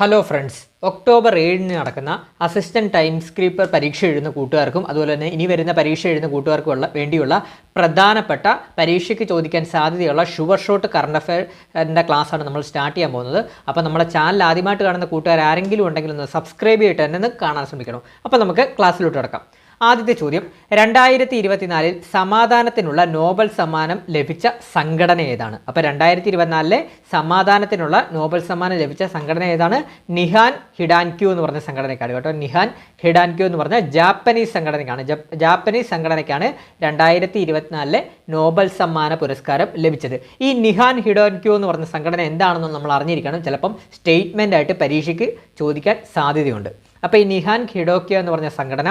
Hello friends October ഏഴിന് നടക്കുന്ന assistant time സ്ക്രീപ്പർ പരീക്ഷ എഴുതുന്ന കൂട്ടുകാർക്കും അതുപോലെ തന്നെ ഇനി വരുന്ന പരീക്ഷ എഴുതുന്ന കൂട്ടുകാർക്കുള്ള വേണ്ടിയുള്ള പ്രധാനപ്പെട്ട പരീക്ഷയ്ക്ക് ചോദിക്കാൻ സാധ്യതയുള്ള ഷുവർ ഷോട്ട് കറണ്ട് അഫയറിന്റെ ക്ലാസ്സാണ് നമ്മൾ സ്റ്റാർട്ട് ചെയ്യാൻ പോകുന്നത്. അപ്പോൾ നമ്മുടെ ചാനൽ ആദ്യമായിട്ട് കാണുന്ന കൂട്ടുകാർ ആരെങ്കിലും ഉണ്ടെങ്കിൽ ഒന്ന് സബ്സ്ക്രൈബ് ചെയ്തിട്ട് തന്നെ കാണാൻ ശ്രമിക്കണം. അപ്പോൾ നമുക്ക് ക്ലാസ്സിലോട്ട് കിടക്കാം. ആദ്യത്തെ ചോദ്യം രണ്ടായിരത്തി ഇരുപത്തിനാലിൽ സമാധാനത്തിനുള്ള നോബൽ സമ്മാനം ലഭിച്ച സംഘടന ഏതാണ്? അപ്പോൾ രണ്ടായിരത്തി ഇരുപത്തിനാലിലെ സമാധാനത്തിനുള്ള നോബൽ സമ്മാനം ലഭിച്ച സംഘടന ഏതാണ്? നിഹാൻ ഹിഡാൻക്യു എന്ന് പറഞ്ഞ സംഘടനയ്ക്കാണ് കേട്ടോ. നിഹാൻ ഹിഡാൻക്യു എന്ന് പറഞ്ഞ ജാപ്പനീസ് സംഘടനയ്ക്കാണ്. ജാപ്പനീസ് സംഘടനയ്ക്കാണ് രണ്ടായിരത്തി ഇരുപത്തിനാലിലെ നോബൽ സമ്മാന പുരസ്കാരം ലഭിച്ചത്. ഈ നിഹാൻ ഹിഡോൻക്യു എന്ന് പറഞ്ഞ സംഘടന എന്താണെന്ന് നമ്മൾ അറിഞ്ഞിരിക്കണം. ചിലപ്പം സ്റ്റേറ്റ്മെന്റ് ആയിട്ട് പരീക്ഷയ്ക്ക് ചോദിക്കാൻ സാധ്യതയുണ്ട്. അപ്പോൾ ഈ നിഹാൻ ഹിഡോക്യോ എന്ന് പറഞ്ഞ സംഘടന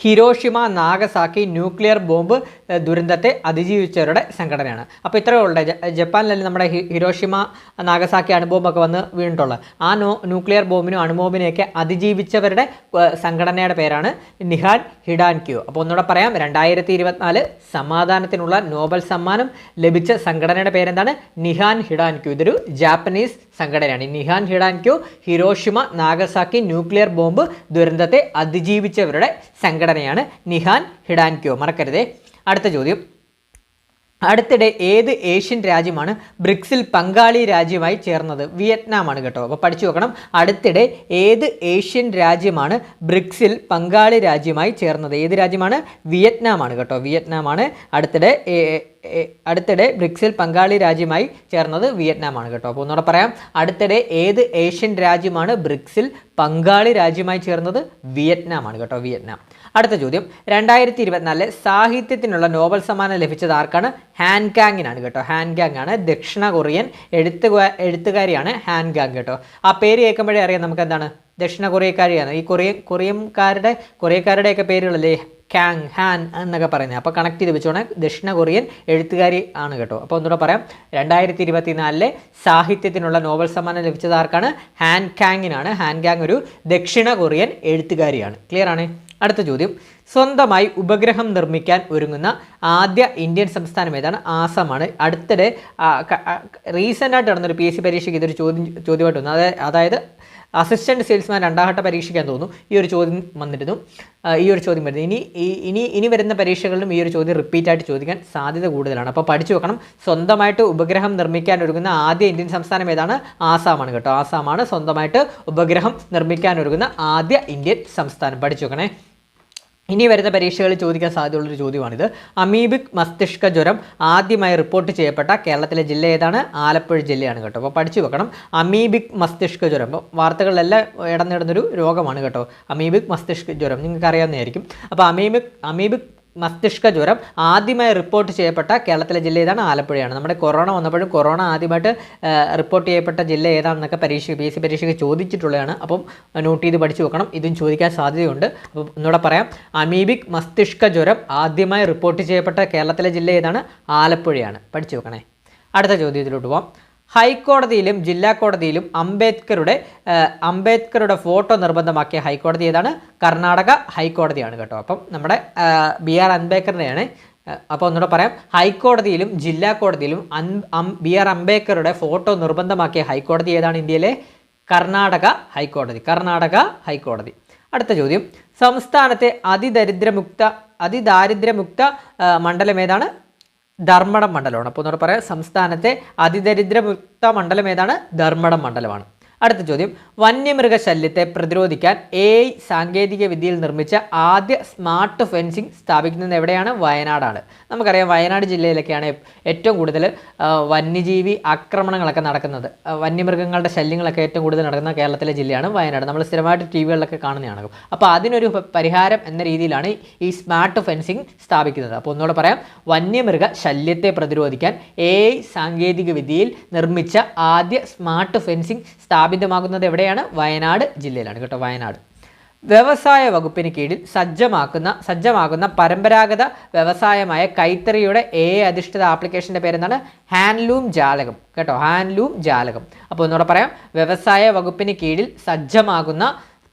ഹിരോഷിമ നാഗസാക്കി ന്യൂക്ലിയർ ബോംബ് ദുരന്തത്തെ അതിജീവിച്ചവരുടെ സംഘടനയാണ്. അപ്പോൾ ഇത്രയേ ഉള്ളൂ. ജ- ജപ്പാനിലല്ലേ നമ്മുടെ ഹിരോഷിമ നാഗസാക്കി അണുബോംബൊക്കെ വന്ന് വീണിട്ടുള്ളത്. ആ നോ ന്യൂക്ലിയർ ബോംബിനും അണുബോംബിനെയൊക്കെ അതിജീവിച്ചവരുടെ സംഘടനയുടെ പേരാണ് നിഹാൻ ഹിഡാൻക്യു. അപ്പോൾ ഒന്നുകൂടെ പറയാം. രണ്ടായിരത്തി ഇരുപത്തിനാല് സമാധാനത്തിനുള്ള നോബൽ സമ്മാനം ലഭിച്ച സംഘടനയുടെ പേരെന്താണ്? നിഹാൻ ഹിഡാൻ ക്യൂ ഇതൊരു ജാപ്പനീസ് സംഘടനയാണ്. Nihon Hidankyo Hiroshima Nagasaki nuclear bomb ദുരന്തത്തെ അതിജീവിച്ചവരുടെ സംഘടനയാണ് നിഹാൻ ഹിഡാൻക്യോ. മറക്കരുതേ. അടുത്ത ചോദ്യം. അടുത്തിടെ ഏത് ഏഷ്യൻ രാജ്യമാണ് ബ്രിക്സിൽ പങ്കാളി രാജ്യമായി ചേർന്നത്? വിയറ്റ്നാമാണ് കേട്ടോ. അപ്പോൾ പഠിച്ചു നോക്കണം. അടുത്തിടെ ഏത് ഏഷ്യൻ രാജ്യമാണ് ബ്രിക്സിൽ പങ്കാളി രാജ്യമായി ചേർന്നത്? ഏത് രാജ്യമാണ്? വിയറ്റ്നാമാണ് കേട്ടോ. വിയറ്റ്നാമാണ് അടുത്തിടെ അടുത്തിടെ ബ്രിക്സിൽ പങ്കാളി രാജ്യമായി ചേർന്നത് വിയറ്റ്നാമാണ് കേട്ടോ. അപ്പോൾ ഒന്നുകൂടെ പറയാം. അടുത്തിടെ ഏത് ഏഷ്യൻ രാജ്യമാണ് ബ്രിക്സിൽ പങ്കാളി രാജ്യമായി ചേർന്നത്? വിയറ്റ്നാമാണ് കേട്ടോ വിയറ്റ്നാം. അടുത്ത ചോദ്യം. രണ്ടായിരത്തി ഇരുപത്തിനാലിലെ സാഹിത്യത്തിനുള്ള നോബൽ സമ്മാനം ലഭിച്ചത് ആർക്കാണ്? ഹാൻകാങ്ങിനാണ് കേട്ടോ. ഹാൻകാങ് ആണ് ദക്ഷിണ കൊറിയൻ എഴുത്തു എഴുത്തുകാരിയാണ് ഹാൻകാങ് കേട്ടോ. ആ പേര് കേൾക്കുമ്പോഴേ അറിയാം നമുക്ക് എന്താണ് ദക്ഷിണ കൊറിയക്കാരിയാണ്. ഈ കൊറിയ കൊറിയൻകാരുടെ കൊറിയക്കാരുടെയൊക്കെ പേരുകളല്ലേ? കാങ് ഹാൻ എന്നൊക്കെ പറയുന്നത്. അപ്പോൾ കണക്ട് ചെയ്ത് വെച്ചോണേ. ദക്ഷിണ കൊറിയൻ എഴുത്തുകാരി ആണ് കേട്ടോ. അപ്പോൾ ഒന്നുകൂടെ പറയാം. രണ്ടായിരത്തി ഇരുപത്തിനാലിലെ സാഹിത്യത്തിനുള്ള നോബൽ സമ്മാനം ലഭിച്ചത് ആർക്കാണ്? ഹാൻ കാങ്ങിനാണ് ഹാൻ കാങ് ഒരു ദക്ഷിണ കൊറിയൻ എഴുത്തുകാരിയാണ്. ക്ലിയർ ആണ്? അടുത്ത ചോദ്യം. സ്വന്തമായി ഉപഗ്രഹം നിർമ്മിക്കാൻ ഒരുങ്ങുന്ന ആദ്യ ഇന്ത്യൻ സംസ്ഥാനം ഏതാണ്? ആസാമാണ്. അടുത്തിടെ റീസെന്റ് ആയിട്ട് നടന്നൊരു പി എസ് സി പരീക്ഷയ്ക്ക് ഇതൊരു ചോദ്യം ചോദ്യമായിട്ട് വന്നു അതായത് അസിസ്റ്റന്റ് സെയിൽസ്മാൻ രണ്ടാം ഘട്ട പരീക്ഷിക്കാൻ തോന്നുന്നു. ഈ ഒരു ചോദ്യം വന്നിരുന്നു. ഈ ഒരു ചോദ്യം വരുന്നത് ഇനി ഇനി ഇനി വരുന്ന പരീക്ഷകളിലും ഈ ഒരു ചോദ്യം റിപ്പീറ്റായിട്ട് ചോദിക്കാൻ സാധ്യത കൂടുതലാണ്. അപ്പോൾ പഠിച്ചു വെക്കണം. സ്വന്തമായിട്ട് ഉപഗ്രഹം നിർമ്മിക്കാൻ ഒരുങ്ങുന്ന ആദ്യ ഇന്ത്യൻ സംസ്ഥാനം ഏതാണ്? ആസാമാണ് കേട്ടോ. ആസാമാണ് സ്വന്തമായിട്ട് ഉപഗ്രഹം നിർമ്മിക്കാൻ ഒരുങ്ങുന്ന ആദ്യ ഇന്ത്യൻ സംസ്ഥാനം. പഠിച്ചു വെക്കണേ. ഇനി വരുന്ന പരീക്ഷകളിൽ ചോദിക്കാൻ സാധ്യതയുള്ളൊരു ചോദ്യമാണിത്. അമീബിക് മസ്തിഷ്ക ജ്വരം ആദ്യമായി റിപ്പോർട്ട് ചെയ്യപ്പെട്ട കേരളത്തിലെ ജില്ല ഏതാണ്? ആലപ്പുഴ ജില്ലയാണ് കേട്ടോ. അപ്പോൾ പഠിച്ചു വെക്കണം. അമീബിക് മസ്തിഷ്ക ജ്വരം. അപ്പോൾ വാർത്തകളിലെല്ലാം ഇടന്നിടുന്നൊരു രോഗമാണ് കേട്ടോ. അമീബിക് മസ്തിഷ്ക ജ്വരം. നിങ്ങൾക്ക് അറിയാവുന്നതായിരിക്കും അപ്പോൾ അമീബിക് അമീബിക് മസ്തിഷ്ക ജ്വരം ആദ്യമായി റിപ്പോർട്ട് ചെയ്യപ്പെട്ട കേരളത്തിലെ ജില്ല ഏതാണ്? ആലപ്പുഴയാണ്. നമ്മുടെ കൊറോണ വന്നപ്പോഴും കൊറോണ ആദ്യമായിട്ട് റിപ്പോർട്ട് ചെയ്യപ്പെട്ട ജില്ല ഏതാണെന്നൊക്കെ പരീക്ഷ പി എസ് സി പരീക്ഷയ്ക്ക് ചോദിച്ചിട്ടുള്ളതാണ്. അപ്പം നോട്ട് ചെയ്ത് പഠിച്ചു വെക്കണം. ഇതും ചോദിക്കാൻ സാധ്യതയുണ്ട്. അപ്പം ഒന്നുകൂടെ പറയാം. അമീബിക് മസ്തിഷ്ക ജ്വരം ആദ്യമായി റിപ്പോർട്ട് ചെയ്യപ്പെട്ട കേരളത്തിലെ ജില്ല ഏതാണ്? ആലപ്പുഴയാണ്. പഠിച്ചു വെക്കണേ. അടുത്ത ചോദ്യത്തിലോട്ട് പോവാം. ഹൈക്കോടതിയിലും ജില്ലാ കോടതിയിലും അംബേദ്കറുടെ അംബേദ്കറുടെ ഫോട്ടോ നിർബന്ധമാക്കിയ ഹൈക്കോടതി ഏതാണ്? കർണാടക ഹൈക്കോടതിയാണ് കേട്ടോ. അപ്പം നമ്മുടെ ബി ആർ അംബേദ്കറിനെയാണ് അപ്പോൾ ഒന്നുകൂടെ പറയാം. ഹൈക്കോടതിയിലും ജില്ലാ കോടതിയിലും ബി ആർ അംബേദ്കറുടെ ഫോട്ടോ നിർബന്ധമാക്കിയ ഹൈക്കോടതി ഏതാണ് ഇന്ത്യയിലെ? കർണാടക ഹൈക്കോടതി. കർണാടക ഹൈക്കോടതി. അടുത്ത ചോദ്യം. സംസ്ഥാനത്തെ അതിദരിദ്രമുക്ത അതിദാരിദ്ര്യമുക്ത മണ്ഡലം ഏതാണ്? ധർമ്മടം മണ്ഡലമാണ്. അപ്പോൾ എന്നോട് പറയാം സംസ്ഥാനത്തെ അതിദരിദ്രമുക്ത മണ്ഡലം ഏതാണ്? ധർമ്മടം മണ്ഡലമാണ്. അടുത്ത ചോദ്യം. വന്യമൃഗ ശല്യത്തെ പ്രതിരോധിക്കാൻ എ ഐ സാങ്കേതിക വിദ്യയിൽ നിർമ്മിച്ച ആദ്യ സ്മാർട്ട് ഫെൻസിങ് സ്ഥാപിക്കുന്നത് എവിടെയാണ്? വയനാടാണ്. നമുക്കറിയാം വയനാട് ജില്ലയിലൊക്കെയാണ് ഏറ്റവും കൂടുതൽ വന്യജീവി ആക്രമണങ്ങളൊക്കെ നടക്കുന്നത്. വന്യമൃഗങ്ങളുടെ ശല്യങ്ങളൊക്കെ ഏറ്റവും കൂടുതൽ നടക്കുന്ന കേരളത്തിലെ ജില്ലയാണ് വയനാട്. നമ്മൾ സ്ഥിരമായിട്ട് ടി വികളിലൊക്കെ കാണുന്നതാണ് അപ്പോൾ അതിനൊരു പരിഹാരം എന്ന രീതിയിലാണ് ഈ സ്മാർട്ട് ഫെൻസിങ് സ്ഥാപിക്കുന്നത്. അപ്പോൾ ഒന്നുകൂടെ പറയാം. വന്യമൃഗ ശല്യത്തെ പ്രതിരോധിക്കാൻ എ ഐ സാങ്കേതിക വിദ്യയിൽ നിർമ്മിച്ച ആദ്യ സ്മാർട്ട് ഫെൻസിങ് സ്ഥാപിതമാകുന്നത് എവിടെയാണ്? വയനാട് ജില്ലയിലാണ് കേട്ടോ വയനാട്. വ്യവസായ വകുപ്പിന് കീഴിൽ സജ്ജമാക്കുന്ന സജ്ജമാകുന്ന പരമ്പരാഗത വ്യവസായമായ കൈത്തറിയുടെ എ അധിഷ്ഠിത ആപ്ലിക്കേഷന്റെ പേരെന്താണ്? ഹാൻഡ്ലൂം ജാലകം കേട്ടോ ഹാൻഡ്ലൂം ജാലകം. അപ്പോൾ ഒന്നുകൂടെ പറയാം വ്യവസായ വകുപ്പിന് കീഴിൽ സജ്ജമാകുന്ന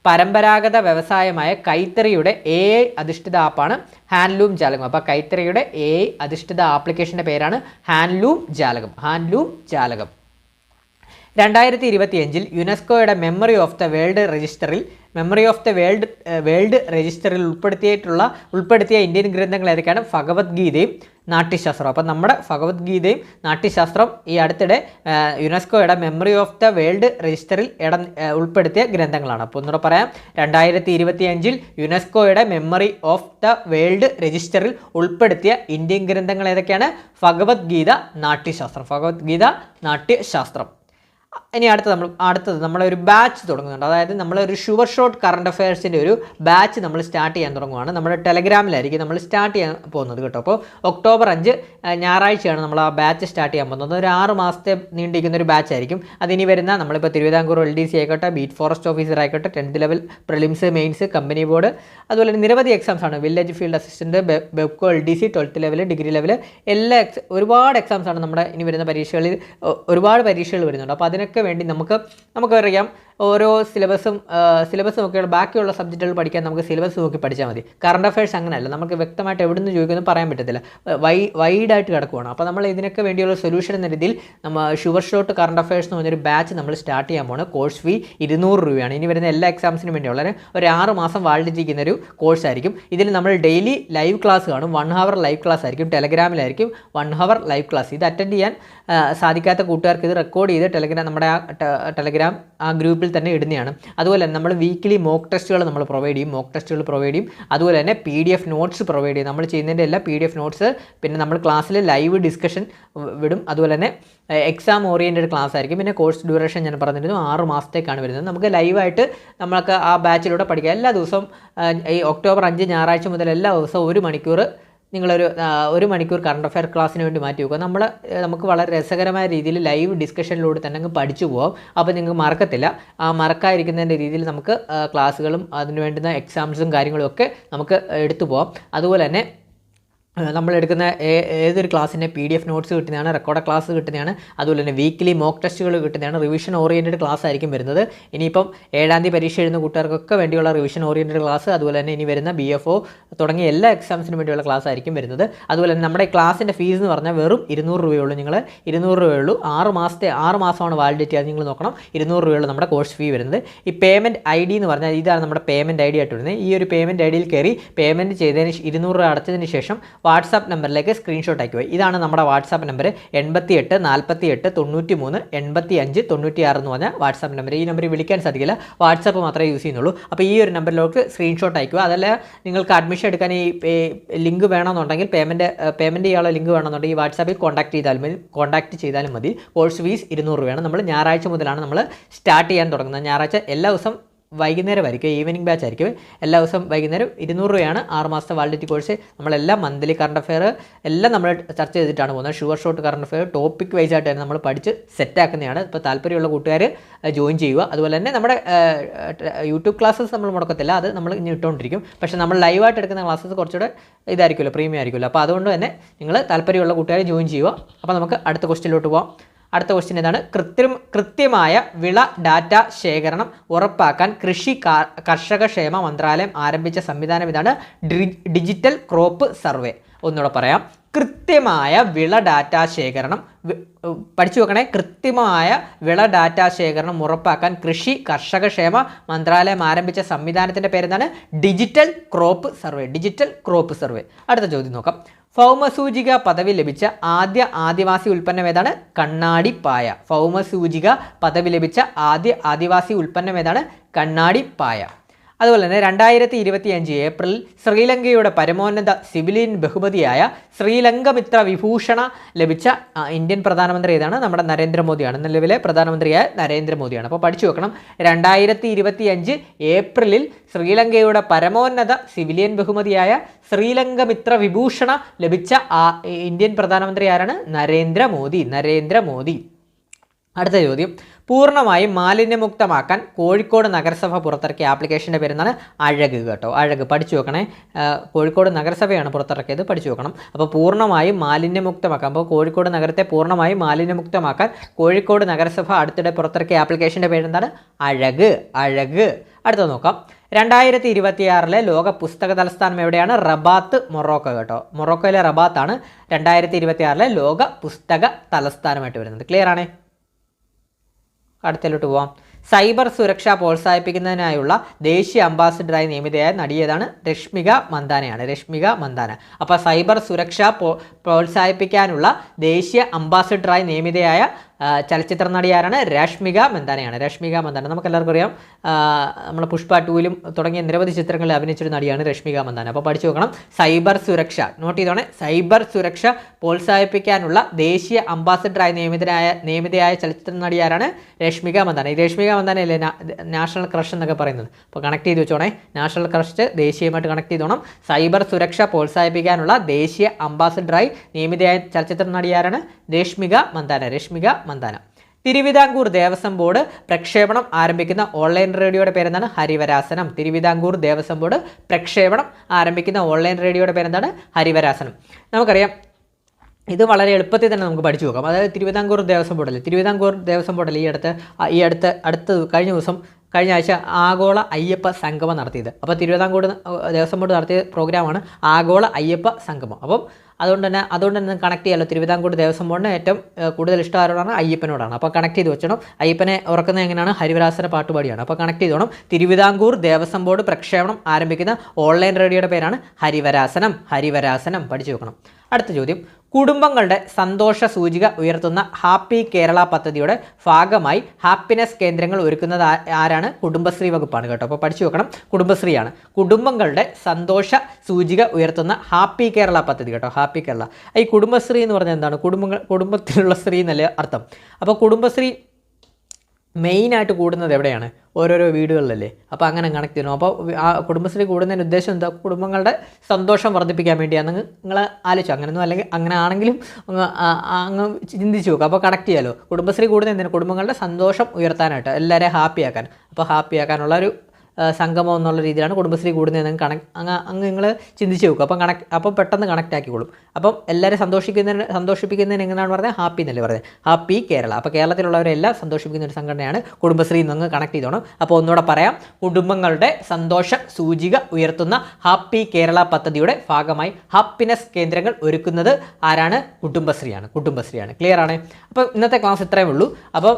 പരമ്പരാഗത വ്യവസായമായ കൈത്തറിയുടെ എ അധിഷ്ഠിത ആപ്പാണ് ഹാൻഡ്ലൂം ജാലകം. അപ്പോൾ കൈത്തറിയുടെ എ അധിഷ്ഠിത ആപ്ലിക്കേഷന്റെ പേരാണ് ഹാൻഡ്ലൂം ജാലകം ഹാൻഡ്ലൂം ജാലകം. രണ്ടായിരത്തി ഇരുപത്തിയഞ്ചിൽ യുനെസ്കോയുടെ മെമ്മറി ഓഫ് ദ വേൾഡ് രജിസ്റ്ററിൽ memory of the world world രജിസ്റ്ററിൽ ഉൾപ്പെടുത്തിയിട്ടുള്ള ഉൾപ്പെടുത്തിയ ഇന്ത്യൻ ഗ്രന്ഥങ്ങൾ ഏതൊക്കെയാണ്? ഭഗവത്ഗീതയും നാട്യശാസ്ത്രം അപ്പം നമ്മുടെ ഭഗവത്ഗീതയും നാട്യശാസ്ത്രം ഈ അടുത്തിടെ യുനെസ്കോയുടെ മെമ്മറി ഓഫ് ദ വേൾഡ് രജിസ്റ്ററിൽ ഇടം ഉൾപ്പെടുത്തിയ ഗ്രന്ഥങ്ങളാണ്. അപ്പോൾ ഒന്നുകൂടെ പറയാം. രണ്ടായിരത്തി ഇരുപത്തിയഞ്ചിൽ യുനെസ്കോയുടെ മെമ്മറി ഓഫ് ദ വേൾഡ് രജിസ്റ്ററിൽ ഉൾപ്പെടുത്തിയ ഇന്ത്യൻ ഗ്രന്ഥങ്ങൾ ഏതൊക്കെയാണ്? ഭഗവത്ഗീത നാട്യശാസ്ത്രം. ഭഗവത്ഗീത നാട്യശാസ്ത്രം. ഇനി അടുത്ത നമ്മൾ അടുത്തത് നമ്മളൊരു ബാച്ച് തുടങ്ങുന്നുണ്ട്. അതായത് നമ്മളൊരു ഷുവർ ഷോട്ട് കറണ്ട് അഫയേഴ്സിന്റെ ഒരു ബാച്ച് നമ്മൾ സ്റ്റാർട്ട് ചെയ്യാൻ തുടങ്ങുവാണ്. നമ്മുടെ ടെലഗ്രാമിലായിരിക്കും നമ്മൾ സ്റ്റാർട്ട് ചെയ്യാൻ പോകുന്നത് കേട്ടോ. അപ്പോൾ ഒക്ടോബർ അഞ്ച് ഞായറാഴ്ചയാണ് നമ്മൾ ആ ബാച്ച് സ്റ്റാർട്ട് ചെയ്യാൻ പോകുന്നത്. ഒരു ആറ് മാസത്തെ നീണ്ടിരിക്കുന്ന ഒരു ബാച്ച് ആയിരിക്കും. അതിനി വരുന്ന നമ്മളിപ്പോൾ തിരുവിതാംകൂർ എൽ ഡി സി ആയിക്കോട്ടെ ബീറ്റ് ഫോറസ്റ്റ് ഓഫീസർ ആയിക്കോട്ടെ tenth level prelims mains company board അതുപോലെ നിരവധി എക്സാംസ് ആണ്. Village field assistant Bevco L D C twelfth level degree level എല്ലാ ഒരുപാട് എക്സാംസ് ആണ് നമ്മുടെ ഇനി വരുന്ന പരീക്ഷകളിൽ ഒരുപാട് പരീക്ഷകൾ വരുന്നുണ്ട്. അപ്പോൾ അതിനൊക്കെ വേണ്ടി നമുക്ക് നമുക്കറിയാം ഓരോ സിലബസും സിലബസ് നോക്കിയുള്ള ബാക്കിയുള്ള സബ്ജക്റ്റുകൾ പഠിക്കാൻ നമുക്ക് സിലബസ് നോക്കി പഠിച്ചാൽ മതി. കറണ്ട് അഫയേഴ്സ് അങ്ങനെയല്ല. നമുക്ക് വ്യക്തമായിട്ട് എവിടെ നിന്ന് ചോദിക്കുന്നു പറയാൻ പറ്റത്തില്ല. വൈ വൈഡായിട്ട് കിടക്കുവാണ്. അപ്പോൾ നമ്മൾ ഇതിനൊക്കെ വേണ്ടിയുള്ള സൊല്യൂഷൻ എന്ന രീതിയിൽ നമ്മൾ ഷുവർ ഷോട്ട് കറണ്ട് അഫയേഴ്സ് എന്ന് പറഞ്ഞൊരു ബാച്ച് നമ്മൾ സ്റ്റാർട്ട് ചെയ്യാൻ പോണ്. കോഴ്സ് ഫീ ഇരുന്നൂറ് രൂപയാണ്. ഇനി വരുന്ന എല്ലാ എക്സാംസിനും വേണ്ടിയുള്ള ഒരു- ആറ് മാസം വാളിട്ടിരിക്കുന്ന ഒരു കോഴ്സ് ആയിരിക്കും. ഇതിൽ നമ്മൾ ഡെയിലി ലൈവ് ക്ലാസ് കാണും. വൺ ഹവർ ലൈവ് ക്ലാസ് ആയിരിക്കും. ടെലഗ്രാമിലായിരിക്കും വൺ ഹവർ ലൈവ് ക്ലാസ് ഇത് അറ്റൻഡ് ചെയ്യാൻ സാധിക്കാത്ത കൂട്ടുകാർക്ക് ഇത് റെക്കോർഡ് ചെയ്ത് ടെലഗ്രാം നമ്മുടെ ആ ടെലഗ്രാം ആ ഗ്രൂപ്പിൽ തന്നെ ഇടുന്നതാണ്. അതുപോലെ തന്നെ നമ്മൾ വീക്കിലി മോക്ക് ടെസ്റ്റുകൾ നമ്മൾ പ്രൊവൈഡ് ചെയ്യും. മോക്ക് ടെസ്റ്റുകൾ പ്രൊവൈഡ് ചെയ്യും. അതുപോലെ തന്നെ P D F notes provide ചെയ്യും. നമ്മൾ ചെയ്യുന്നതിന്റെ എല്ലാ പി ഡി എഫ് നോട്ട്സ് പിന്നെ നമ്മൾ ക്ലാസ്സിൽ ലൈവ് ഡിസ്കഷൻ വിടും. അതുപോലെ തന്നെ എക്സാം ഓറിയന്റഡ് ക്ലാസ് ആയിരിക്കും. പിന്നെ കോഴ്സ് ഡ്യൂറേഷൻ ഞാൻ പറഞ്ഞിരുന്നു. ആറ് മാസത്തേക്കാണ് വരുന്നത്. നമുക്ക് ലൈവായിട്ട് നമ്മൾക്ക് ആ ബാച്ചിലൂടെ പഠിക്കാം. എല്ലാ ദിവസവും ഈ ഒക്ടോബർ അഞ്ച് ഞായറാഴ്ച മുതൽ എല്ലാ ദിവസവും ഒരു മണിക്കൂർ നിങ്ങളൊരു ഒരു മണിക്കൂർ കറണ്ട് അഫയർ ക്ലാസ്സിന് വേണ്ടി മാറ്റി വെക്കുക. നമ്മൾ നമുക്ക് വളരെ രസകരമായ രീതിയിൽ ലൈവ് ഡിസ്കഷനിലൂടെ തന്നെ അങ്ങ് പഠിച്ചു പോകാം അപ്പോൾ നിങ്ങൾക്ക് മറക്കത്തില്ല. ആ മറക്കാതിരിക്കുന്നതിന്റെ രീതിയിൽ നമുക്ക് ക്ലാസ്സുകളും അതിന് വേണ്ടുന്ന എക്സാംസും കാര്യങ്ങളും ഒക്കെ നമുക്ക് എടുത്തു പോകാം അതുപോലെ തന്നെ ഏ- ഏതൊരു ക്ലാസ്സിന്റെ പി ഡി എഫ് നോട്ട്സ് കിട്ടുന്നതാണ് റെക്കോർഡ് ക്ലാസ് കിട്ടുന്നതാണ് അതുപോലെ തന്നെ വീക്കിലി മോക്ക് ടെസ്റ്റുകൾ കിട്ടുന്നതാണ് റിവിഷൻ ഓറിയന്റഡ് ക്ലാസ് ആയിരിക്കും വരുന്നത്. ഇനിയിപ്പം ഏഴാം തീയതി പരീക്ഷ എഴുതുന്ന കൂട്ടുകാർക്കൊക്കെ വേണ്ടിയുള്ള റിവിഷൻ ഓറിയന്റഡ് ക്ലാസ് അതുപോലെ തന്നെ ഇനി വരുന്ന ബി എഫ് ഒ തുടങ്ങിയ എല്ലാ എക്സാംസിനും വേണ്ടിയുള്ള ക്ലാസ് ആയിരിക്കും വരുന്നത്. അതുപോലെ തന്നെ നമ്മുടെ ക്ലാസ്സിന്റെ ഫീസ് എന്ന് പറഞ്ഞാൽ വെറും ഇരുന്നൂറ് രൂപയുള്ളൂ നിങ്ങൾ ഇരുന്നൂറ് രൂപയുള്ളൂ. ആറ് മാസത്തെ ആറ് മാസമാണ് വാലിഡിറ്റി അത് നിങ്ങൾ നോക്കണം. ഇരുന്നൂറ് രൂപയുള്ള നമ്മുടെ കോഴ്സ് ഫീ വരുന്നത്. ഈ പേയ്മെന്റ് ഐ ഡി എന്ന് പറഞ്ഞാൽ ഇതാണ് നമ്മുടെ പേയ്മെന്റ് ഐ ഡി ആയിട്ട് വരുന്നത്. ഈ ഒരു പേയ്മെന്റ് ഐ ഡിയിൽ കയറി പേയ്മെന്റ് ചെയ്തതിന് ഇരുന്നൂറ് രൂപ അടച്ചതിന് ശേഷം വാട്സാപ്പ് നമ്പറിലേക്ക് സ്ക്രീൻഷോട്ട് പോയി ഇതാണ് നമ്മുടെ വാട്സാപ്പ് നമ്പർ. എൺപത്തി എട്ട് നാൽപ്പത്തി എട്ട് തൊണ്ണൂറ്റി മൂന്ന് എൺപത്തി അഞ്ച് തൊണ്ണൂറ്റി ആറ് എന്ന് പറഞ്ഞ വാട്സാപ്പ് നമ്പർ. ഈ നമ്പറിൽ വിളിക്കാൻ സാധിക്കില്ല. വാട്സാപ്പ് മാത്രമേ യൂസ് ചെയ്യുന്നുള്ളൂ. അപ്പോൾ ഈ ഒരു നമ്പറിലോട്ട് സ്ക്രീൻഷോട്ട് അയക്കുക. അതല്ല നിങ്ങൾക്ക് അഡ്മിഷൻ എടുക്കാൻ ഈ ലിങ്ക് വേണമെന്നുണ്ടെങ്കിൽ പേയ്മെന്റ് പേയ്മെന്റ് ചെയ്യാനുള്ള ലിങ്ക് വേണമെന്നുണ്ടെങ്കിൽ വാട്സാപ്പിൽ കോൺടാക്ട് ചെയ്താലും മതി. കോൺടാക്ട് ചെയ്താലും മതി. കോഴ്സ് ഫീസ് ഇരുന്നൂറ് രൂപയാണ്. നമ്മൾ ഞായറാഴ്ച മുതലാണ് നമ്മൾ സ്റ്റാർട്ട് ചെയ്യാൻ തുടങ്ങുന്നത്. ഞായറാഴ്ച എല്ലാ ദിവസം വൈകുന്നേരമായിരിക്കും ഈവനിങ് ബാച്ച് ആയിരിക്കും. എല്ലാ ദിവസം വൈകുന്നേരം ഇരുന്നൂറ് രൂപയാണ് ആറ് മാസത്തെ വാലിഡിറ്റി കോഴ്സ് നമ്മളെല്ലാം മന്ത്ലി കറണ്ട് അഫെയർ എല്ലാം നമ്മൾ ചർച്ച ചെയ്തിട്ടാണ് പോകുന്നത്. Sure shot current affair topic wise ആയിട്ട് തന്നെ നമ്മൾ പഠിച്ച് സെറ്റാക്കുന്നതാണ് ഇപ്പോൾ താല്പര്യമുള്ള കൂട്ടുകാർ ജോയിൻ ചെയ്യുക. അതുപോലെ തന്നെ നമ്മുടെ യൂട്യൂബ് ക്ലാസ്സസ് നമ്മൾ മുടക്കത്തില്ല. അത് നമ്മൾ ഇനി ഇട്ടുകൊണ്ടിരിക്കും. പക്ഷേ നമ്മൾ ലൈവായിട്ട് എടുക്കുന്ന ക്ലാസ്സസ് കുറച്ചുകൂടെ ഇതായിരിക്കുമല്ലോ പ്രീമിയം ആയിരിക്കുമല്ലോ. അപ്പോൾ അതുകൊണ്ട് തന്നെ നിങ്ങൾ താല്പര്യമുള്ള കൂട്ടുകാർ ജോയിൻ ചെയ്യുക. അപ്പോൾ നമുക്ക് അടുത്ത ക്വസ്റ്റിലോട്ട് പോകാം അടുത്ത ക്വസ്റ്റ്യൻ ഏതാണ്? കൃത്രിം കൃത്യമായ വിള ഡാറ്റ ശേഖരണം ഉറപ്പാക്കാൻ കൃഷി കർഷകക്ഷേമ കർഷക ക്ഷേമ മന്ത്രാലയം ആരംഭിച്ച സംവിധാനം ഇതാണ് ഡിജിറ്റൽ ക്രോപ്പ് സർവേ. ഒന്നുകൂടെ പറയാം. കൃത്യമായ വിള ഡാറ്റ ശേഖരണം പഠിച്ചു വെക്കണേ. കൃത്യമായ വിള ഡാറ്റ ശേഖരണം ഉറപ്പാക്കാൻ കൃഷി കർഷക ക്ഷേമ മന്ത്രാലയം ആരംഭിച്ച സംവിധാനത്തിന്റെ പേരെന്താണ്? Digital crop survey digital crop survey. അടുത്ത ചോദ്യം നോക്കാം. ഭൗമസൂചിക പദവി ലഭിച്ച ആദ്യ ആദിവാസി ഉൽപ്പന്നം ഏതാണ്? കണ്ണാടി പായ ഭൗമസൂചിക പദവി ലഭിച്ച ആദ്യ ആദിവാസി ഉൽപ്പന്നം ഏതാണ്? കണ്ണാടി പായ അതുപോലെ തന്നെ രണ്ടായിരത്തി ഇരുപത്തി അഞ്ച് ഏപ്രിൽ ശ്രീലങ്കയുടെ പരമോന്നത സിവിലിയൻ ബഹുമതിയായ ശ്രീലങ്ക മിത്ര വിഭൂഷണ ലഭിച്ച ഇന്ത്യൻ പ്രധാനമന്ത്രി ഏതാണ്? നമ്മുടെ നരേന്ദ്രമോദിയാണ്. നിലവിലെ പ്രധാനമന്ത്രിയായ നരേന്ദ്രമോദിയാണ്. അപ്പോൾ പഠിച്ചു വെക്കണം. രണ്ടായിരത്തി ഇരുപത്തി അഞ്ച് ഏപ്രിലിൽ ശ്രീലങ്കയുടെ പരമോന്നത സിവിലിയൻ ബഹുമതിയായ ശ്രീലങ്ക മിത്ര വിഭൂഷണ ലഭിച്ച ഇന്ത്യൻ പ്രധാനമന്ത്രി ആരാണ്? നരേന്ദ്രമോദി. നരേന്ദ്രമോദി. അടുത്ത ചോദ്യം. പൂർണമായും മാലിന്യമുക്തമാക്കാൻ കോഴിക്കോട് നഗരസഭ പുറത്തിറക്കിയ ആപ്ലിക്കേഷന്റെ പേരെന്നാണ് അഴക് കേട്ടോ. അഴക് പഠിച്ചു വെക്കണേ. കോഴിക്കോട് നഗരസഭയാണ് പുറത്തിറക്കിയത്. പഠിച്ചു വെക്കണം. അപ്പോൾ പൂർണമായും മാലിന്യമുക്തമാക്കാം അപ്പോൾ കോഴിക്കോട് നഗരത്തെ പൂർണമായും മാലിന്യമുക്തമാക്കാൻ കോഴിക്കോട് നഗരസഭ അടുത്തിടെ പുറത്തിറക്കിയ ആപ്ലിക്കേഷന്റെ പേരെന്താണ്? അഴക്. അഴക്. അടുത്ത നോക്കാം. രണ്ടായിരത്തി ഇരുപത്തിയാറിലെ ലോക പുസ്തക തലസ്ഥാനം എവിടെയാണ്? റബാത്ത് മൊറോക്കോ കേട്ടോ. മൊറോക്കോയിലെ റബാത്താണ് രണ്ടായിരത്തി ഇരുപത്തിയാറിലെ ലോക പുസ്തക തലസ്ഥാനമായിട്ട് വരുന്നത്. ക്ലിയർ ആണേ? അടുത്തതിലോട്ട് പോവാം. സൈബർ സുരക്ഷ പ്രോത്സാഹിപ്പിക്കുന്നതിനായുള്ള ദേശീയ അംബാസിഡറായി നിയമിതയായ നടിയേതാണ് രശ്മിക മന്ദാനയാണ്. രശ്മിക മന്ദാന. അപ്പോൾ സൈബർ സുരക്ഷ പ്രോ- പ്രോത്സാഹിപ്പിക്കാനുള്ള ദേശീയ അംബാസിഡറായി നിയമിതയായ ചലച്ചിത്ര നടി ആരാണ് രശ്മിക മന്ദാനയാണ്. രശ്മിക മന്ദാന. നമുക്ക് എല്ലാവർക്കും അറിയാം നമ്മൾ പുഷ്പ ടൂവിലും തുടങ്ങിയ നിരവധി ചിത്രങ്ങളിൽ അഭിനയിച്ചൊരു നടിയാണ് രശ്മിക മന്ദാന. അപ്പോൾ പഠിച്ചു നോക്കണം. സൈബർ സുരക്ഷ. നോട്ട് ചെയ്തോണേ. സൈബർ സുരക്ഷ പ്രോത്സാഹിപ്പിക്കാനുള്ള ദേശീയ അംബാസിഡറായി നിയമിതനായ നിയമിതയായ ചലച്ചിത്ര നടി ആരാണ് രശ്മിക മന്ദാന. ഈ രശ്മിക മന്ദാന അല്ലേ നാഷണൽ ക്രഷ് എന്നൊക്കെ പറയുന്നത്. അപ്പോൾ കണക്ട് ചെയ്ത് വെച്ചോണേ. നാഷണൽ ക്രഷ് ദേശീയമായിട്ട് കണക്ട് ചെയ്തോണം. സൈബർ സുരക്ഷ പ്രോത്സാഹിപ്പിക്കാനുള്ള ദേശീയ അംബാസിഡറായി നിയമിതയായ ചലച്ചിത്ര നടി ആരാണ് രശ്മിക മന്ദാന. രശ്മിക മന്ദാന. തിരുവിതാംകൂർ ദേവസ്വം ബോർഡ് പ്രക്ഷേപണം ആരംഭിക്കുന്ന ഓൺലൈൻ റേഡിയോയുടെ പേരെന്താണ്? ഹരിവരാസനം. തിരുവിതാംകൂർ ദേവസ്വം ബോർഡ് പ്രക്ഷേപണം ആരംഭിക്കുന്ന ഓൺലൈൻ റേഡിയോയുടെ പേരെന്താണ്? ഹരിവരാസനം. നമുക്കറിയാം ഇത് വളരെ എളുപ്പത്തിൽ തന്നെ നമുക്ക് പഠിച്ചു നോക്കാം. അതായത് തിരുവിതാംകൂർ ദേവസ്വം ബോർഡല്ലേ തിരുവിതാംകൂർ ദേവസ്വം ബോർഡല്ലേ ഈ അടുത്ത്? ഈ അടുത്ത് അടുത്ത കഴിഞ്ഞ ദിവസം കഴിഞ്ഞ ആഴ്ച ആഗോള അയ്യപ്പ സംഗമം നടത്തിയത്. അപ്പോൾ തിരുവിതാംകൂർ ദേവസ്വം ബോർഡ് നടത്തിയ പ്രോഗ്രാമാണ് ആഗോള അയ്യപ്പ സംഗമം. അപ്പം അതുകൊണ്ട് തന്നെ അതുകൊണ്ട് തന്നെ കണക്ട് ചെയ്യാമല്ലോ തിരുവിതാംകൂർ ദേവസ്വം ബോർഡിന് ഏറ്റവും കൂടുതൽ ഇഷ്ടം ആരോടാണ് അയ്യപ്പനോടാണ്. അപ്പോൾ കണക്ട് ചെയ്ത് വെച്ചണം. അയ്യപ്പനെ ഉറക്കുന്നത് എങ്ങനെയാണ്? ഹരിവരാസന പാട്ടുപാടിയാണ്. അപ്പോൾ കണക്ട് ചെയ്തോണം. തിരുവിതാംകൂർ ദേവസ്വം ബോർഡ് പ്രക്ഷേപണം ആരംഭിക്കുന്ന ഓൺലൈൻ റേഡിയോയുടെ പേരാണ് ഹരിവരാസനം. ഹരിവരാസനം. പഠിച്ചു വെക്കണം. അടുത്ത ചോദ്യം. കുടുംബങ്ങളുടെ സന്തോഷ സൂചിക ഉയർത്തുന്ന ഹാപ്പി കേരള പദ്ധതിയുടെ ഭാഗമായി ഹാപ്പിനെസ് കേന്ദ്രങ്ങൾ ഒരുക്കുന്നത് ആരാണ്? കുടുംബശ്രീ വകുപ്പാണ് കേട്ടോ. അപ്പോൾ പഠിച്ചു വെക്കണം കുടുംബശ്രീയാണ്. കുടുംബങ്ങളുടെ സന്തോഷ സൂചിക ഉയർത്തുന്ന ഹാപ്പി കേരള പദ്ധതി കേട്ടോ. ഹാപ്പി കേരള. ഈ കുടുംബശ്രീ എന്ന് പറഞ്ഞാൽ എന്താണ്? കുടുംബങ്ങൾ കുടുംബത്തിലുള്ള സ്ത്രീ എന്നല്ലേ അർത്ഥം. അപ്പോൾ കുടുംബശ്രീ മെയിനായിട്ട് കൂടുന്നത് എവിടെയാണ്? ഓരോരോ വീടുകളിലല്ലേ. അപ്പോൾ അങ്ങനെ കണക്ട് ചെയ്യണം അപ്പോൾ ആ കുടുംബശ്രീ കൂടുന്നതിന് ഉദ്ദേശം എന്താ? കുടുംബങ്ങളുടെ സന്തോഷം വർദ്ധിപ്പിക്കാൻ വേണ്ടിയാണ് നിങ്ങൾ ആലോചിച്ചു. അങ്ങനെയൊന്നും അല്ലെങ്കിൽ അങ്ങനെ ആണെങ്കിലും അങ്ങ് ചിന്തിച്ചു നോക്കുക അപ്പോൾ കണക്ട് ചെയ്യാലോ. കുടുംബശ്രീ കൂടുന്ന എന്തിനാണ് കുടുംബങ്ങളുടെ സന്തോഷം ഉയർത്താനായിട്ട് എല്ലാവരെയും ഹാപ്പിയാക്കാൻ അപ്പോൾ ഹാപ്പിയാക്കാനുള്ള ഒരു സംഗമം എന്നുള്ള രീതിയിലാണ് കുടുംബശ്രീ കൂടുന്നതെന്ന് കണക്ട് അങ്ങ് അങ്ങ് നിങ്ങൾ ചിന്തിച്ച് നോക്കും. അപ്പം കണക്ട് അപ്പം പെട്ടെന്ന് കണക്ട് ആക്കിക്കോളും. അപ്പം എല്ലാവരും സന്തോഷിക്കുന്നതിന് സന്തോഷിപ്പിക്കുന്നതിന് എങ്ങനെയാണ് പറഞ്ഞത് ഹാപ്പി എന്നല്ലേ പറയുന്നത്. ഹാപ്പി കേരള. അപ്പോൾ കേരളത്തിലുള്ളവരെല്ലാം സന്തോഷിപ്പിക്കുന്ന ഒരു സംഘടനയാണ് കുടുംബശ്രീ നിങ്ങൾ കണക്ട് ചെയ്തോണം. അപ്പോൾ ഒന്നുകൂടെ പറയാം. കുടുംബങ്ങളുടെ സന്തോഷ സൂചിക ഉയർത്തുന്ന ഹാപ്പി കേരള പദ്ധതിയുടെ ഭാഗമായി ഹാപ്പിനെസ് കേന്ദ്രങ്ങൾ ഒരുക്കുന്നത് ആരാണ്? കുടുംബശ്രീയാണ്. കുടുംബശ്രീയാണ്. ക്ലിയർ ആണ്? അപ്പോൾ ഇന്നത്തെ ക്ലാസ് ഇത്രയേ ഉള്ളൂ. അപ്പോൾ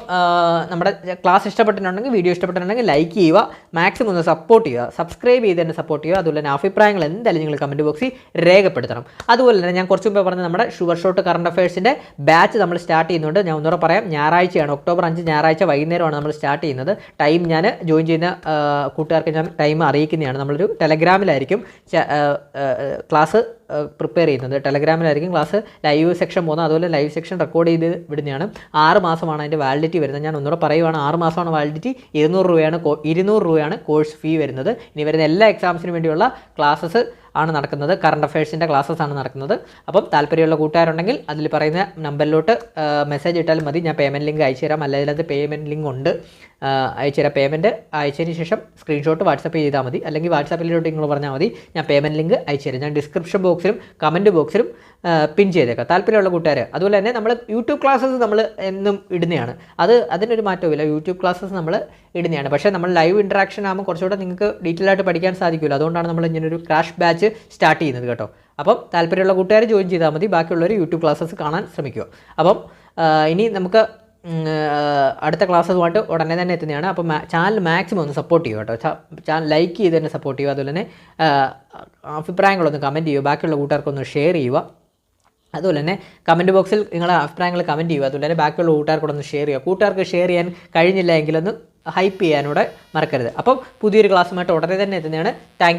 നമ്മുടെ ക്ലാസ് ഇഷ്ടപ്പെട്ടിട്ടുണ്ടെങ്കിൽ വീഡിയോ ഇഷ്ടപ്പെട്ടിട്ടുണ്ടെങ്കിൽ ലൈക്ക് ചെയ്യുക. മാക്സിമം ഒന്ന് സപ്പോർട്ട് ചെയ്യുക. സബ്സ്ക്രൈബ് ചെയ്ത് തന്നെ സപ്പോർട്ട് ചെയ്യുക. അതുപോലെ തന്നെ അഭിപ്രായങ്ങൾ എന്തായാലും നിങ്ങൾ കമന്റ് ബോക്സിൽ രേഖപ്പെടുത്തണം. അതുപോലെ തന്നെ ഞാൻ കുറച്ച് മുമ്പ് പറഞ്ഞ നമ്മുടെ ഷുഗർ ഷോട്ട് കറണ്ട് അഫയേഴ്സിന്റെ ബാച്ച് നമ്മൾ സ്റ്റാർട്ട് ചെയ്യുന്നുണ്ട്. ഞാൻ ഒന്നുകൂടെ പറയാം. ഞായറാഴ്ചയാണ്. ഒക്ടോബർ അഞ്ച് ഞായറാഴ്ച വൈകുന്നേരമാണ് നമ്മൾ സ്റ്റാർട്ട് ചെയ്യുന്നത്. ടൈം ഞാൻ ജോയിൻ ചെയ്യുന്ന കൂട്ടുകാർക്ക് ഞാൻ ടൈം അറിയിക്കുന്നതാണ്. നമ്മളൊരു ടെലഗ്രാമിലായിരിക്കും ക്ലാസ് പ്രിപ്പയർ ചെയ്യുന്നത്. ടെലഗ്രാമിലായിരിക്കും ക്ലാസ് ലൈവ് സെക്ഷൻ പോകുന്നത് അതുപോലെ ലൈവ് സെക്ഷൻ റെക്കോർഡ് ചെയ്ത് വിടുന്നതാണ്. ആറ് മാസമാണ് അതിന്റെ വാലിഡിറ്റി വരുന്നത്. ഞാൻ ഒന്നുകൂടെ പറയുവാണ് ആറ് മാസമാണ് വാലിഡിറ്റി ഇരുന്നൂറ് രൂപയാണ് ഇരുന്നൂറ് രൂപയാണ് കോഴ്സ് ഫീ വരുന്നത്. ഇനി വരുന്ന എല്ലാ എക്സാംസിനും വേണ്ടിയുള്ള ക്ലാസ്സസ് ആണ് നടക്കുന്നത്. കറണ്ട് അഫയേഴ്സിന്റെ ക്ലാസ്സസ് ആണ് നടക്കുന്നത്. അപ്പം താല്പര്യമുള്ള കൂട്ടുകാരുണ്ടെങ്കിൽ അതിൽ പറയുന്ന നമ്പറിലോട്ട് മെസ്സേജ് ഇട്ടാലും മതി. ഞാൻ പേയ്മെന്റ് ലിങ്ക് അയച്ചു തരാം. അല്ലെങ്കിൽ അത് പേയ്മെന്റ് ലിങ്ക് ഉണ്ട്. അയച്ചു തരാം. പേയ്മെന്റ് അയച്ചതിന് ശേഷം സ്ക്രീൻഷോട്ട് വാട്സപ്പ് ചെയ്താൽ മതി. അല്ലെങ്കിൽ വാട്സാപ്പിലോട്ട് നിങ്ങൾ പറഞ്ഞാൽ മതി. ഞാൻ പേയ്മെന്റ് ലിങ്ക് അയച്ചു തരാം. ഞാൻ ഡിസ്ക്രിപ്ഷൻ ബോക്സിലും കമന്റ് ബോക്സിലും പിൻ ചെയ്തേക്കാം. താല്പര്യമുള്ള കൂട്ടുകാർ അതുപോലെ തന്നെ നമ്മൾ യൂട്യൂബ് ക്ലാസ്സസ് നമ്മൾ എന്നും ഇടുന്നതാണ്. അത് അതിനൊരു മാറ്റവുമില്ല. യൂട്യൂബ് ക്ലാസ്സസ് നമ്മൾ ഇടുന്നതാണ്. പക്ഷേ നമ്മൾ ലൈവ് ഇൻട്രാക്ഷൻ ആകുമ്പോൾ കുറച്ചുകൂടെ നിങ്ങൾക്ക് ഡീറ്റെയിൽ ആയിട്ട് പഠിക്കാൻ സാധിക്കില്ല അതുകൊണ്ടാണ് നമ്മൾ ഇങ്ങനൊരു ക്രാഷ് ബാച്ച് സ്റ്റാർട്ട് ചെയ്യുന്നത് കേട്ടോ. അപ്പം താല്പര്യമുള്ള കൂട്ടുകാർ ജോയിൻ ചെയ്താൽ മതി. ബാക്കിയുള്ളവർ യൂട്യൂബ് ക്ലാസ്സസ് കാണാൻ ശ്രമിക്കുക. അപ്പം ഇനി നമുക്ക് അടുത്ത ക്ലാസ്സുമായിട്ട് ഉടനെ തന്നെ എത്തുന്നതാണ്. അപ്പം ചാനൽ മാക്സിമം ഒന്ന് സപ്പോർട്ട് ചെയ്യുക കേട്ടോ. ചാനൽ ലൈക്ക് ചെയ്ത് തന്നെ സപ്പോർട്ട് ചെയ്യുക. അതുപോലെ തന്നെ അഭിപ്രായങ്ങളൊന്ന് കമന്റ് ചെയ്യുക. ബാക്കിയുള്ള കൂട്ടുകാർക്കൊന്ന് ഷെയർ ചെയ്യുക. അതുപോലെ തന്നെ കമന്റ് ബോക്സിൽ നിങ്ങളുടെ അഭിപ്രായങ്ങൾ കമന്റ് ചെയ്യുക. അതുപോലെ തന്നെ ബാക്കിയുള്ള കൂട്ടുകാർക്കൂടെ ഒന്ന് ഷെയർ ചെയ്യുക. കൂട്ടുകാർക്ക് ഷെയർ ചെയ്യാൻ കഴിഞ്ഞില്ല എങ്കിലൊന്ന് ഹൈപ്പ് ചെയ്യാനൂടെ മറക്കരുത്. അപ്പം പുതിയൊരു ക്ലാസ്സുമായിട്ട് ഉടനെ തന്നെ എത്തുന്നതാണ്. താങ്ക്